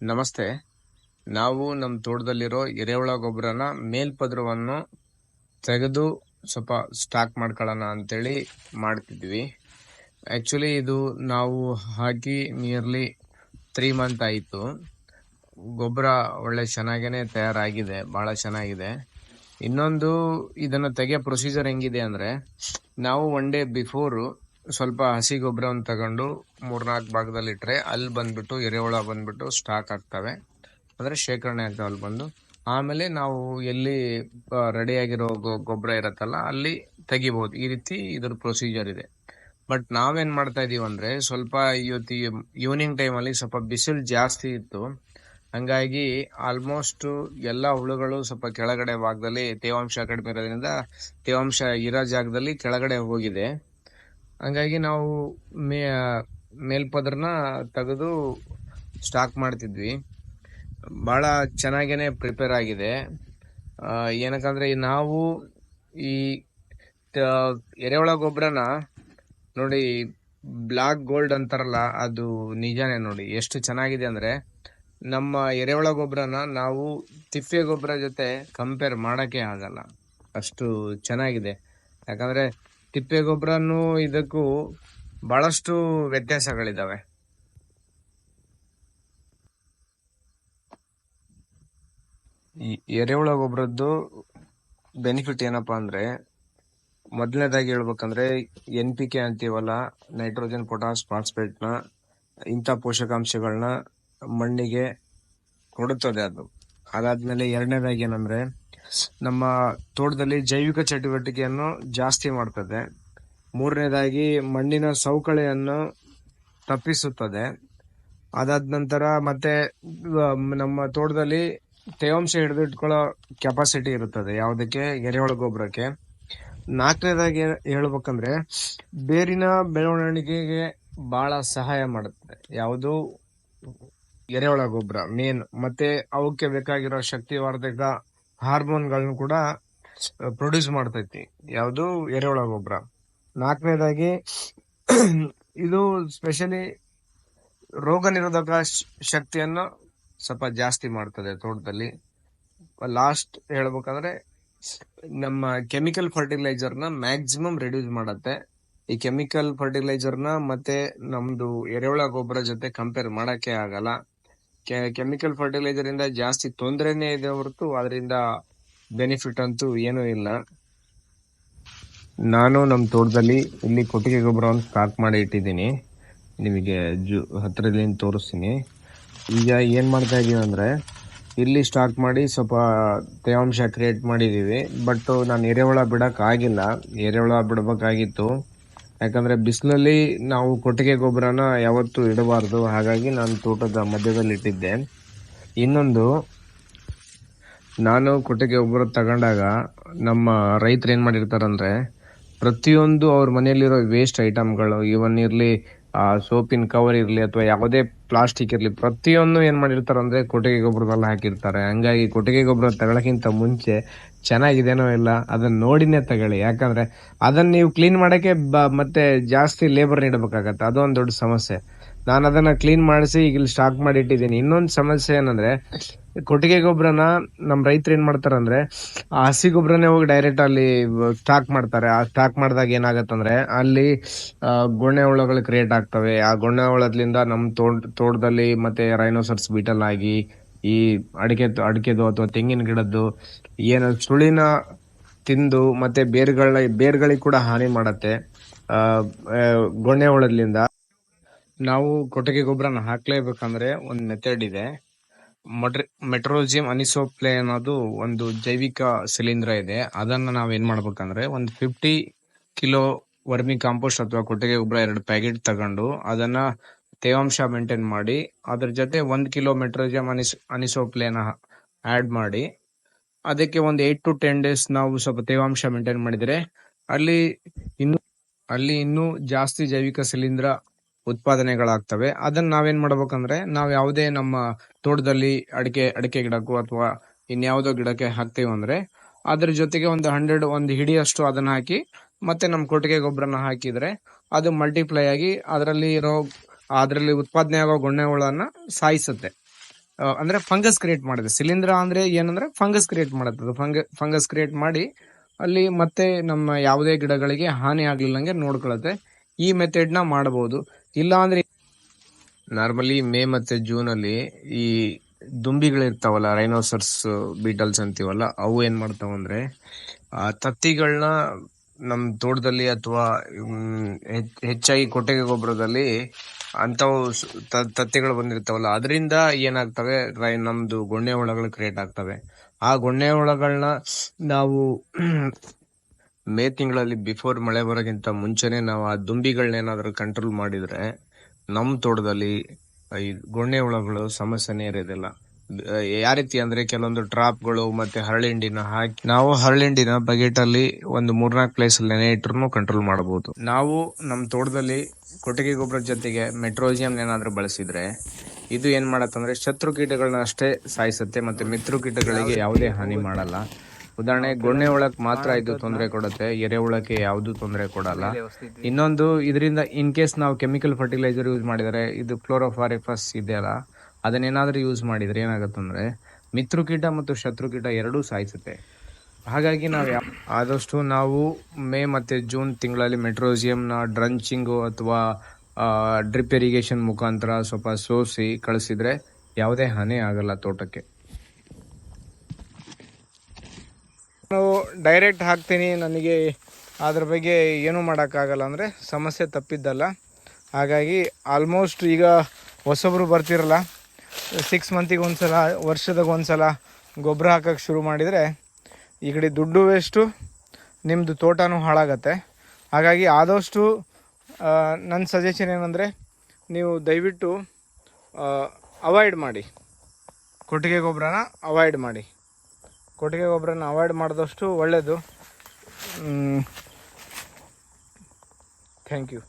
ನಮಸ್ತೆ. ನಾವು ನಮ್ಮ ತೋಟದಲ್ಲಿರೋ ಎರೆಹುಳ ಗೊಬ್ಬರನ ಮೇಲ್ಪದ್ರವನ್ನು ತೆಗೆದು ಸ್ವಲ್ಪ ಸ್ಟಾಕ್ ಮಾಡ್ಕೊಳ್ಳೋಣ ಅಂತೇಳಿ ಮಾಡ್ತಿದ್ವಿ. ಆ್ಯಕ್ಚುಲಿ ಇದು ನಾವು ಹಾಕಿ ನಿಯರ್ಲಿ ತ್ರೀ ಮಂತ್ ಆಯಿತು. ಗೊಬ್ಬರ ಒಳ್ಳೆ ಚೆನ್ನಾಗೇ ತಯಾರಾಗಿದೆ ಭಾಳ ಚೆನ್ನಾಗಿದೆ. ಇನ್ನೊಂದು ಇದನ್ನು ತೆಗೆಯೋ ಪ್ರೊಸೀಜರ್ ಹೆಂಗಿದೆ ಅಂದರೆ, ನಾವು ಒನ್ ಡೇ ಬಿಫೋರು ಸ್ವಲ್ಪ ಹಸಿ ಗೊಬ್ಬರವನ್ನು ತಗೊಂಡು ಮೂರ್ನಾಲ್ಕು ಭಾಗದಲ್ಲಿ ಇಟ್ಟರೆ ಅಲ್ಲಿ ಬಂದ್ಬಿಟ್ಟು, ಎರೆಹುಳ ಬಂದ್ಬಿಟ್ಟು ಸ್ಟಾಕ್ ಆಗ್ತವೆ. ಅಂದರೆ ಶೇಖರಣೆ ಆಗ್ತವೆ ಅಲ್ಲಿ ಬಂದು. ಆಮೇಲೆ ನಾವು ಎಲ್ಲಿ ರೆಡಿಯಾಗಿರೋ ಗೊಬ್ಬರ ಇರುತ್ತಲ್ಲ, ಅಲ್ಲಿ ತೆಗಿಬೋದು ಈ ರೀತಿ ಇದ್ರ ಪ್ರೊಸೀಜರ್ ಇದೆ. ಬಟ್ ನಾವೇನ್ ಮಾಡ್ತಾ ಇದೀವಿ ಅಂದ್ರೆ ಸ್ವಲ್ಪ ಇವತ್ತು ಈವ್ನಿಂಗ್ ಟೈಮಲ್ಲಿ ಸ್ವಲ್ಪ ಬಿಸಿಲು ಜಾಸ್ತಿ ಇತ್ತು. ಹಂಗಾಗಿ ಆಲ್ಮೋಸ್ಟ್ ಎಲ್ಲ ಹುಳುಗಳು ಸ್ವಲ್ಪ ಕೆಳಗಡೆ ಭಾಗದಲ್ಲಿ ತೇವಾಂಶ ಕಡಿಮೆ ಇರೋದ್ರಿಂದ ತೇವಾಂಶ ಇರೋ ಜಾಗದಲ್ಲಿ ಕೆಳಗಡೆ ಹೋಗಿದೆ. ಹಂಗಾಗಿ ನಾವು ಮೇ, ಮೇಲ್ಪದ್ರನ ತೆಗೆದು ಸ್ಟಾಕ್ ಮಾಡ್ತಿದ್ವಿ. ಭಾಳ ಚೆನ್ನಾಗೇ ಪ್ರಿಪೇರ್ ಆಗಿದೆ. ಏನಕ್ಕಂದರೆ ನಾವು ಈ ಎರೆಹುಳ ಗೊಬ್ಬರನ ನೋಡಿ ಬ್ಲ್ಯಾಕ್ ಗೋಲ್ಡ್ ಅಂತಾರಲ್ಲ, ಅದು ನಿಜಾನೇ ನೋಡಿ, ಎಷ್ಟು ಚೆನ್ನಾಗಿದೆ ಅಂದರೆ ನಮ್ಮ ಎರೆಹುಳ ಗೊಬ್ಬರನ ನಾವು ತಿಪ್ಪೆ ಗೊಬ್ಬರ ಜೊತೆ ಕಂಪೇರ್ ಮಾಡೋಕ್ಕೆ ಆಗಲ್ಲ. ಅಷ್ಟು ಚೆನ್ನಾಗಿದೆ. ಯಾಕಂದ್ರೆ ತಿಪ್ಪೆ ಗೊಬ್ಬರನು ಇದಕ್ಕೂ ಬಹಳಷ್ಟು ವ್ಯತ್ಯಾಸಗಳಿದಾವೆ. ಈ ಎರೆಹುಳ ಗೊಬ್ಬರದ್ದು ಬೆನಿಫಿಟ್ ಏನಪ್ಪಾ ಅಂದ್ರೆ, ಮೊದಲನೇದಾಗಿ ಹೇಳ್ಬೇಕಂದ್ರೆ ಎನ್ ಪಿ ಕೆ ಅಂತೀವಲ್ಲ ನೈಟ್ರೋಜನ್ ಪೊಟಾಸ್ ಫಾಸ್ಫೇಟ್ ಇಂಥ ಪೋಷಕಾಂಶಗಳನ್ನ ಮಣ್ಣಿಗೆ ಕೊಡುತ್ತದೆ ಅದು. ಅದಾದ್ಮೇಲೆ ಎರಡನೇದಾಗಿ ಏನಂದ್ರೆ ನಮ್ಮ ತೋಟದಲ್ಲಿ ಜೈವಿಕ ಚಟುವಟಿಕೆಯನ್ನು ಜಾಸ್ತಿ ಮಾಡ್ತದೆ. ಮೂರನೇದಾಗಿ ಮಣ್ಣಿನ ಸವಕಳಿಯನ್ನು ತಪ್ಪಿಸುತ್ತದೆ. ಅದಾದ ನಂತರ ಮತ್ತೆ ನಮ್ಮ ತೋಟದಲ್ಲಿ ತೇವಾಂಶ ಹಿಡಿದಿಟ್ಕೊಳ್ಳೋ ಕೆಪಾಸಿಟಿ ಇರುತ್ತದೆ. ಯಾವುದಕ್ಕೆ? ಎರೆಹುಳ ಗೊಬ್ಬರಕ್ಕೆ ನಾಲ್ಕನೇದಾಗಿ ಹೇಳ್ಬೇಕಂದ್ರೆ, ಬೇರಿನ ಬೆಳವಣಿಗೆಗೆ ಬಹಳ ಸಹಾಯ ಮಾಡುತ್ತದೆ ಯಾವುದು? ಎರೆಹುಳ ಗೊಬ್ಬರ ಮೇನ್. ಮತ್ತೆ ಅವಕ್ಕೆ ಬೇಕಾಗಿರೋ ಶಕ್ತಿವರ್ಧಕ ಹಾರ್ಮೋನ್ಗಳನ್ನು ಕೂಡ ಪ್ರೊಡ್ಯೂಸ್ ಮಾಡ್ತೈತಿ. ಯಾವುದು ಎರೆಹುಳ ಗೊಬ್ಬರ ನಾಲ್ಕನೇದಾಗಿ, ಇದು ಸ್ಪೆಷಲಿ ರೋಗ ನಿರೋಧಕ ಶಕ್ತಿಯನ್ನು ಸ್ವಲ್ಪ ಜಾಸ್ತಿ ಮಾಡ್ತದೆ ತೋಟದಲ್ಲಿ. ಲಾಸ್ಟ್ ಹೇಳ್ಬೇಕಂದ್ರೆ, ನಮ್ಮ ಕೆಮಿಕಲ್ ಫರ್ಟಿಲೈಸರ್ನ ಮ್ಯಾಕ್ಸಿಮಮ್ ರೆಡ್ಯೂಸ್ ಮಾಡತ್ತೆ. ಈ ಕೆಮಿಕಲ್ ಫರ್ಟಿಲೈಸರ್ನ ಮತ್ತೆ ನಮ್ದು ಎರೆಹುಳ ಗೊಬ್ಬರ ಜೊತೆ ಕಂಪೇರ್ ಮಾಡಕ್ಕೆ ಆಗಲ್ಲ. ಕೆಮಿಕಲ್ ಫರ್ಟಿಲೈಸರ್ ಇಂದ ಜಾಸ್ತಿ ತೊಂದರೆನೇ ಇದೆ ಹೊರತು ಅದರಿಂದ ಬೆನಿಫಿಟ್ ಅಂತೂ ಏನೂ ಇಲ್ಲ. ನಾನು ನಮ್ಮ ತೋಟದಲ್ಲಿ ಇಲ್ಲಿ ಕೊಟ್ಟಿಗೆ ಗೊಬ್ಬರವನ್ನು ಸ್ಟಾಕ್ ಮಾಡಿ ಇಟ್ಟಿದ್ದೀನಿ. ನಿಮಗೆ ಜು ಹತ್ತಿರದಿಂದ ತೋರಿಸ್ತೀನಿ. ಈಗ ಏನು ಮಾಡ್ತಾ ಇದ್ದೀವಿ ಅಂದರೆ, ಇಲ್ಲಿ ಸ್ಟಾಕ್ ಮಾಡಿ ಸ್ವಲ್ಪ ತೇವಾಂಶ ಕ್ರಿಯೇಟ್ ಮಾಡಿದ್ದೀವಿ. ಬಟ್ ನಾನು ಎರೆಹುಳ ಬಿಡೋಕ್ಕಾಗಿಲ್ಲ ಎರೆಹುಳ ಬಿಡಬೇಕಾಗಿತ್ತು. ಯಾಕಂದ್ರೆ ಬಿಸಿಲಲ್ಲಿ ನಾವು ಕೊಟ್ಟಿಗೆ ಗೊಬ್ಬರನ ಯಾವತ್ತೂ ಇಡಬಾರ್ದು. ಹಾಗಾಗಿ ನಾನು ತೋಟದ ಮಧ್ಯದಲ್ಲಿ ಇಟ್ಟಿದ್ದೆ. ಇನ್ನೊಂದು, ನಾನು ಕೊಟ್ಟಿಗೆ ಗೊಬ್ಬರ ತಗೊಂಡಾಗ ನಮ್ಮ ರೈತರು ಮಾಡಿರ್ತಾರೆ ಮಾಡಿರ್ತಾರಂದ್ರೆ, ಪ್ರತಿಯೊಂದು ಅವ್ರ ಮನೆಯಲ್ಲಿರೋ ವೇಸ್ಟ್ ಐಟಮ್ಗಳು ಇವನ್ ಇರ್ಲಿ ಸೋಪಿನ ಕವರ್ ಇರ್ಲಿ ಅಥವಾ ಯಾವುದೇ ಪ್ಲಾಸ್ಟಿಕ್ ಇರ್ಲಿ ಪ್ರತಿಯೊಂದು ಏನ್ ಮಾಡಿರ್ತಾರಂದ್ರೆ ಕೊಟ್ಟಿಗೆ ಗೊಬ್ಬರದಲ್ಲಿ ಹಾಕಿರ್ತಾರೆ. ಹಂಗಾಗಿ ಕೊಟ್ಟಿಗೆ ಗೊಬ್ಬರ ತಗೊಳಕ್ಕಿಂತ ಮುಂಚೆ ಚೆನ್ನಾಗಿದೆನೋ ಇಲ್ಲ ಅದನ್ನ ನೋಡಿನೇ ತಗೊಳ್ಳಿ. ಯಾಕಂದ್ರೆ ಅದನ್ನ ನೀವು ಕ್ಲೀನ್ ಮಾಡಕ್ಕೆ ಮತ್ತೆ ಜಾಸ್ತಿ ಲೇಬರ್ ನೀಡಬೇಕಾಗತ್ತೆ. ಅದೊಂದು ದೊಡ್ಡ ಸಮಸ್ಯೆ. ನಾನು ಅದನ್ನ ಕ್ಲೀನ್ ಮಾಡಿಸಿ ಈಗ ಇಲ್ಲಿ ಸ್ಟಾಕ್ ಮಾಡಿ ಇಟ್ಟಿದ್ದೀನಿ. ಇನ್ನೊಂದು ಸಮಸ್ಯೆ ಏನಂದ್ರೆ, ಕೊಟ್ಟಿಗೆ ಗೊಬ್ಬರನ ನಮ್ಮ ರೈತರು ಏನ್ ಮಾಡ್ತಾರಂದ್ರೆ ಆ ಹಸಿ ಗೊಬ್ಬರನೇ ಹೋಗಿ ಡೈರೆಕ್ಟ್ ಅಲ್ಲಿ ಸ್ಟಾಕ್ ಮಾಡ್ತಾರೆ. ಆ ಸ್ಟಾಕ್ ಮಾಡಿದಾಗ ಏನಾಗತ್ತಂದ್ರೆ, ಅಲ್ಲಿ ಗೊಣ್ಣೆ ಹುಳಗಳು ಕ್ರಿಯೇಟ್ ಆಗ್ತವೆ. ಆ ಗೊಣ್ಣೆ ಹುಳದ್ಲಿಂದ ನಮ್ಮ ತೋಟ ತೋಟದಲ್ಲಿ ಮತ್ತೆ ರೈನೋಸರ್ಸ್ ಬೀಟಲ್ ಆಗಿ, ಈ ಅಡಿಕೆ ಅಡಿಕೆದು ಅಥವಾ ತೆಂಗಿನ ಗಿಡದ್ದು, ಏನು ಸುಳಿನ ತಿಂದು ಮತ್ತೆ ಬೇರ್ಗಳ ಬೇರ್ಗಳಿಗೆ ಕೂಡ ಹಾನಿ ಮಾಡತ್ತೆ. ಗೊಣ್ಣೆ ಹುಳದ್ರಿಂದ ನಾವು ಕೊಟ್ಟಿಗೆ ಗೊಬ್ಬರನ ಹಾಕ್ಲೇಬೇಕಂದ್ರೆ ಒಂದು ಮೆಥಡ್ ಇದೆ. ಮೆಟ್ರೋಜಿಯಂ ಅನಿಸೋಪ್ಲೆ ಅನ್ನೋದು ಒಂದು ಜೈವಿಕ ಶಿಲೀಂಧ್ರ ಇದೆ. ಅದನ್ನ ನಾವ್ ಏನ್ ಮಾಡ್ಬೇಕಂದ್ರೆ ಒಂದು ಫಿಫ್ಟಿ ಕಿಲೋ ವರ್ಮಿ ಕಾಂಪೋಸ್ಟ್ ಅಥವಾ ಕೊಟ್ಟಿಗೆ ಗೊಬ್ಬರ ಎರಡು ಪ್ಯಾಕೆಟ್ ತಗೊಂಡು ಅದನ್ನ ತೇವಾಂಶ ಮೇಂಟೈನ್ ಮಾಡಿ, ಅದ್ರ ಜೊತೆ ಒಂದ್ ಕಿಲೋ ಮೆಟ್ರೋಜಿಯಂ ಅನಿಸ್, ಅನಿಸೋಪ್ಲೇನ ಆಡ್ ಮಾಡಿ, ಅದಕ್ಕೆ ಒಂದು ಏಟ್ ಟು ಟೆನ್ ಡೇಸ್ ನಾವು ಸ್ವಲ್ಪ ತೇವಾಂಶ ಮೇಂಟೈನ್ ಮಾಡಿದ್ರೆ ಅಲ್ಲಿ ಇನ್ನು, ಅಲ್ಲಿ ಇನ್ನೂ ಜಾಸ್ತಿ ಜೈವಿಕ ಶಿಲೀಂಧ್ರ ಉತ್ಪಾದನೆಗಳಾಗ್ತವೆ. ಅದನ್ನ ನಾವೇನ್ ಮಾಡ್ಬೇಕಂದ್ರೆ, ನಾವ್ ಯಾವುದೇ ನಮ್ಮ ತೋಟದಲ್ಲಿ ಅಡಿಕೆ ಅಡಿಕೆ ಗಿಡಕ್ಕೂ ಅಥವಾ ಇನ್ಯಾವುದೋ ಗಿಡಕ್ಕೆ ಹಾಕ್ತೀವಿ ಅಂದ್ರೆ, ಅದ್ರ ಜೊತೆಗೆ ಒಂದು ಹಂಡ್ರೆಡ್ ಒಂದು ಹಿಡಿಯಷ್ಟು ಅದನ್ನ ಹಾಕಿ, ಮತ್ತೆ ನಮ್ಮ ಕೊಟ್ಟಿಗೆ ಗೊಬ್ಬರನ ಹಾಕಿದ್ರೆ, ಅದು ಮಲ್ಟಿಪ್ಲೈ ಆಗಿ ಅದರಲ್ಲಿ ಇರೋ, ಅದರಲ್ಲಿ ಉತ್ಪಾದನೆ ಆಗೋ ಗೊಣ್ಣೆ ಹುಳನ್ನ ಸಾಯಿಸುತ್ತೆ ಅಂದ್ರೆ ಫಂಗಸ್ ಕ್ರಿಯೇಟ್ ಮಾಡುತ್ತೆ. ಶಿಲೀಂಧ್ರ ಅಂದ್ರೆ ಏನಂದ್ರೆ ಫಂಗಸ್ ಕ್ರಿಯೇಟ್ ಮಾಡುತ್ತೆ. ಫಂಗ ಫಂಗಸ್ ಕ್ರಿಯೇಟ್ ಮಾಡಿ, ಅಲ್ಲಿ ಮತ್ತೆ ನಮ್ಮ ಯಾವುದೇ ಗಿಡಗಳಿಗೆ ಹಾನಿ ಆಗ್ಲಿಲ್ಲಂಗೆ ನೋಡ್ಕೊಳತ್ತೆ. ಈ ಮೆಥಡ್ನ ಮಾಡಬಹುದು ಇಲ್ಲ ಅಂದ್ರೆ ನಾರ್ಮಲಿ ಮೇ ಮತ್ತೆ ಜೂನ್ ಅಲ್ಲಿ ಈ ದುಂಬಿಗಳಿರ್ತಾವಲ್ಲ ರೈನೋಸರ್ಸ್ ಬೀಟಲ್ಸ್ ಅಂತೀವಲ್ಲ, ಅವು ಏನ್ ಮಾಡ್ತಾವಂದ್ರೆ ಆ ತತ್ತಿಗಳನ್ನ ನಮ್ ತೋಟದಲ್ಲಿ ಅಥವಾ ಹೆಚ್ಚಾಗಿ ಕೊಟ್ಟಿಗೆ ಗೊಬ್ಬರದಲ್ಲಿ ಅಂತವು ತತ್ತಿಗಳು ಬಂದಿರ್ತಾವಲ್ಲ, ಅದರಿಂದ ಏನಾಗ್ತವೆ, ರೈ, ನಮ್ದು ಗೊಣ್ಣೆ ಹುಳಗಳು ಕ್ರಿಯೇಟ್ ಆಗ್ತವೆ. ಆ ಗೊಣ್ಣೆ ಹುಳಗಳನ್ನ ನಾವು ಮೇ ತಿಂಗಳಲ್ಲಿ ಬಿಫೋರ್ ಮಳೆ ಬರೋಕ್ಕಿಂತ ಮುಂಚೆನೆ ನಾವು ಆ ದುಂಬಿಗಳನ್ನೇನಾದ್ರೂ ಕಂಟ್ರೋಲ್ ಮಾಡಿದ್ರೆ ನಮ್ಮ ತೋಟದಲ್ಲಿ ಈ ಗೊಣ್ಣೆ ಹುಳಗಳು ಸಮಸ್ಯೆನೇ ಇರೋದಿಲ್ಲ ಯಾವ ರೀತಿ ಅಂದ್ರೆ ಕೆಲವೊಂದು ಟ್ರಾಪ್ಗಳು ಮತ್ತೆ ಹರಳಿಂಡಿನ ಹಾಕಿ ನಾವು ಹರಳಿಂಡಿನ ಬಕೆಟ್ ಅಲ್ಲಿ ಒಂದು ಮೂರ್ನಾಲ್ಕು ಪ್ಲೇಸ್ ಅಲ್ಲಿ ನೆನೆ ಇಟ್ರು ಕಂಟ್ರೋಲ್ ಮಾಡಬಹುದು ನಾವು ನಮ್ಮ ತೋಟದಲ್ಲಿ ಕೊಟ್ಟಿಗೆ ಗೊಬ್ಬರ ಜೊತೆಗೆ ಮೆಟ್ರೋಜಿಯಂ ಏನಾದ್ರೂ ಬಳಸಿದ್ರೆ ಇದು ಏನ್ ಮಾಡತ್ತಂದ್ರೆ ಶತ್ರು ಕೀಟಗಳನ್ನ ಅಷ್ಟೇ ಸಾಯಿಸುತ್ತೆ ಮತ್ತೆ ಮಿತ್ರ ಕೀಟಗಳಿಗೆ ಯಾವುದೇ ಹಾನಿ ಮಾಡಲ್ಲ. ಉದಾಹರಣೆ, ಗೊಣ್ಣೆ ಒಳಕ್ ಮಾತ್ರ ಇದು ತೊಂದರೆ ಕೊಡುತ್ತೆ ಎರೆಹುಳಕ್ಕೆ ಯಾವುದು ತೊಂದರೆ ಕೊಡಲ್ಲ. ಇನ್ನೊಂದು, ಇದರಿಂದ ಇನ್ ಕೇಸ್ ನಾವು ಕೆಮಿಕಲ್ ಫರ್ಟಿಲೈಸರ್ ಯೂಸ್ ಮಾಡಿದರೆ, ಇದು ಕ್ಲೋರೋಫಾರಿಫಸ್ ಇದೆಯಲ್ಲ ಅದನ್ನೇನಾದ್ರೂ ಯೂಸ್ ಮಾಡಿದ್ರೆ ಏನாகுತಂದ್ರೆ ಮಿತ್ರ ಕೀಟ ಮತ್ತು ಶತ್ರು ಕೀಟ ಎರಡೂ ಸಾಯಿಸುತ್ತೆ. ಹಾಗಾಗಿ ನಾವು ಆದಷ್ಟು ನಾವು ಮೇ ಮತ್ತೆ ಜೂನ್ ತಿಂಗಳಲ್ಲಿ ಮೆಟ್ರೋಸಿಯಂನ ಡ್ರಂಚಿಂಗು ಅಥವಾ ಡ್ರಿಪ್ ಇರಿಗೇಷನ್ ಮುಖಾಂತರ ಸ್ವಲ್ಪ ಸೋಸಿ ಕಳಿಸಿದ್ರೆ ಯಾವುದೇ ಹಾನಿ ಆಗಲ್ಲ ತೋಟಕ್ಕೆ. ನಾವು ಡೈರೆಕ್ಟ್ ಹಾಕ್ತೀನಿ. ನನಗೆ ಅದ್ರ ಬಗ್ಗೆ ಏನೂ ಮಾಡೋಕ್ಕಾಗಲ್ಲ ಅಂದರೆ ಸಮಸ್ಯೆ ತಪ್ಪಿದ್ದಲ್ಲ. ಹಾಗಾಗಿ ಆಲ್ಮೋಸ್ಟ್ ಈಗ ಹೊಸಬ್ರು ಬರ್ತಿರಲ್ಲ. ಸಿಕ್ಸ್ ಮಂತಿಗೆ ಒಂದು ಸಲ ವರ್ಷದಾಗ ಒಂದು ಸಲ ಗೊಬ್ಬರ ಹಾಕೋಕ್ಕೆ ಶುರು ಮಾಡಿದರೆ ಈ ಕಡೆ ದುಡ್ಡು ವೇಸ್ಟು ನಿಮ್ಮದು ತೋಟನೂ ಹಾಳಾಗತ್ತೆ. ಹಾಗಾಗಿ ಆದಷ್ಟು ನನ್ನ ಸಜೆಷನ್ ಏನಂದರೆ ನೀವು ದಯವಿಟ್ಟು ಅವಾಯ್ಡ್ ಮಾಡಿ. ಕೊಟ್ಟಿಗೆ ಗೊಬ್ಬರನ ಅವಾಯ್ಡ್ ಮಾಡಿ. ಕೊಟ್ಟಿಗೆ ಗೊಬ್ಬರನ ಅವಾಯ್ಡ್ ಮಾಡಿದಷ್ಟು ಒಳ್ಳೆಯದು ಥ್ಯಾಂಕ್ ಯು